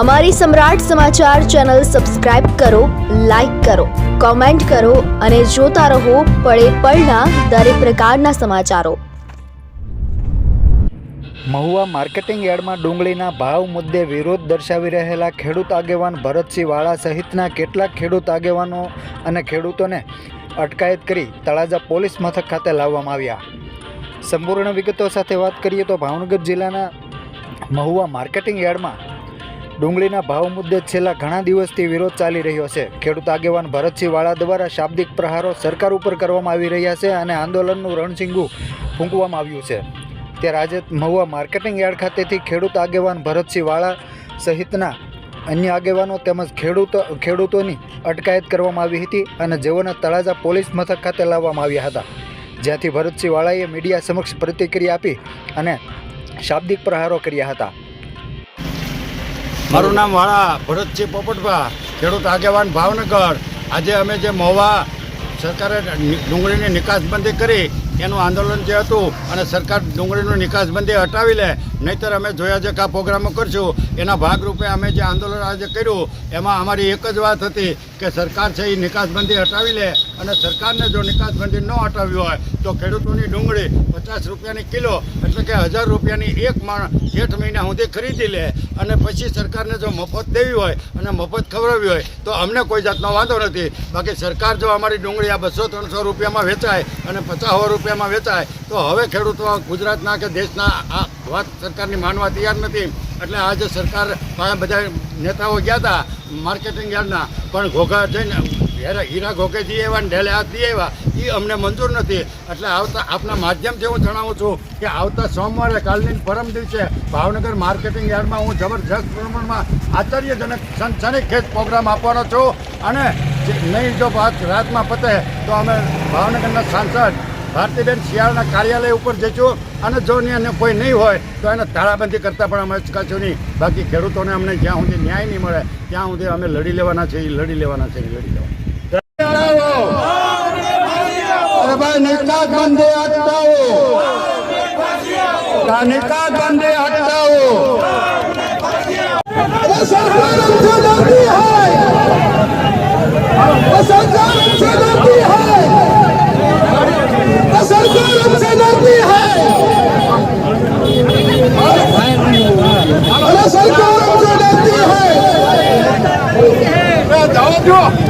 અમારી Samrat Samachar channel subscribe કરો, like કરો, કોમેન્ટ કરો અને જોતા રહો પળે પળના દરેક પ્રકારના સમાચારો. મહુવા માર્કેટિંગ યાર્ડમાં ડુંગળીના ભાવ મુદ્દે વિરોધ દર્શાવી રહેલા ખેડૂત આગેવાન ભરતસિંહ વાળા સહિતના કેટલાક ખેડૂત આગેવાનો અને ખેડૂતોને અટકાયત કરી તળાજા પોલીસ મથક ખાતે લાવવામાં આવ્યા. સંપૂર્ણ વિગતો સાથે વાત કરીએ તો ભાવનગર જિલ્લાના મહુવા માર્કેટિંગ યાર્ડમાં ડુંગળીના ભાવ મુદ્દે છેલ્લા ઘણા દિવસથી વિરોધ ચાલી રહ્યો છે. ખેડૂત આગેવાન ભરતસિંહ વાળા દ્વારા શાબ્દિક પ્રહારો સરકાર ઉપર કરવામાં આવી રહ્યા છે અને આંદોલનનું રણસિંગુ ફૂંકવામાં આવ્યું છે. ત્યારે આજે મહુવા માર્કેટિંગ યાર્ડ ખાતેથી ખેડૂત આગેવાન ભરતસિંહ વાળા સહિતના અન્ય આગેવાનો તેમજ ખેડૂતો, ખેડૂતોની અટકાયત કરવામાં આવી હતી અને જેઓને તળાજા પોલીસ મથક ખાતે લાવવામાં આવ્યા હતા. જ્યાંથી ભરતસિંહ વાળાએ મીડિયા સમક્ષ પ્રતિક્રિયા આપી અને શાબ્દિક પ્રહારો કર્યા હતા. મારું નામ વાળા ભરતસિંહ પોપટભા ખેડૂત આગેવાન ભાવનગર. આજે અમે જે મહુવા સરકારે ડુંગળીની નિકાસબંધી કરી, એનું આંદોલન જે હતું અને સરકાર ડુંગળીનું નિકાસબંધી હટાવી લે નહીંતર અમે જોયા છે કે આ પ્રોગ્રામો કરશું, એના ભાગરૂપે અમે જે આંદોલન આજે કર્યું, એમાં અમારી એક જ વાત હતી કે સરકાર છે એ નિકાસબંધી હટાવી લે અને સરકારને જો નિકાસબંધી ન હટાવી હોય, તો ખેડૂતોની ડુંગળી પચાસ રૂપિયાની કિલો એટલે કે હજાર રૂપિયાની એક માણ જેઠ મહિના સુધી ખરીદી લે અને પછી સરકારને જો મફત દેવી હોય અને મફત ખવડાવવી હોય, તો અમને કોઈ જાતનો વાંધો નથી. બાકી સરકાર જો અમારી ડુંગળી આ બસો ત્રણસો રૂપિયામાં વેચાય અને પચાસો રૂપિયામાં વેચાય, તો હવે ખેડૂતો ગુજરાતના કે દેશના આ વાત સરકારની માનવા તૈયાર નથી. એટલે આજે સરકાર બધા નેતાઓ ગયા હતા માર્કેટિંગ યાર્ડના, પણ ઘોઘા જઈને, હીરા હીરા ઘોકે જઈ આવ્યા ને ઢેલે હાથ દઈ આવ્યા એ અમને મંજૂર નથી. એટલે આવતા, આપના માધ્યમથી હું જણાવું છું કે આવતા સોમવારે કાલની પરમ દિવસે ભાવનગર માર્કેટિંગ યાર્ડમાં હું જબરજસ્ત પ્રમાણમાં આશ્ચર્યજનક સનસનીખેજ પ્રોગ્રામ આપવાનો છું. અને નહીં જો રાતમાં પતે, તો અમે ભાવનગરના સાંસદ ભારતીબેન શિયાળાના કાર્યાલય ઉપર જજો અને જો એને કોઈ નહીં હોય, તો એને તાળાબંધી કરતાં પણ અમે અચકાશું નહીં બાકી ખેડૂતોને અમને જ્યાં સુધી ન્યાય નહીં મળે, ત્યાં સુધી અમે લડી લેવાના છે એ લડી લેવાના છે એ લડી લેવાના નિકાસ બંધી હટાવો 给！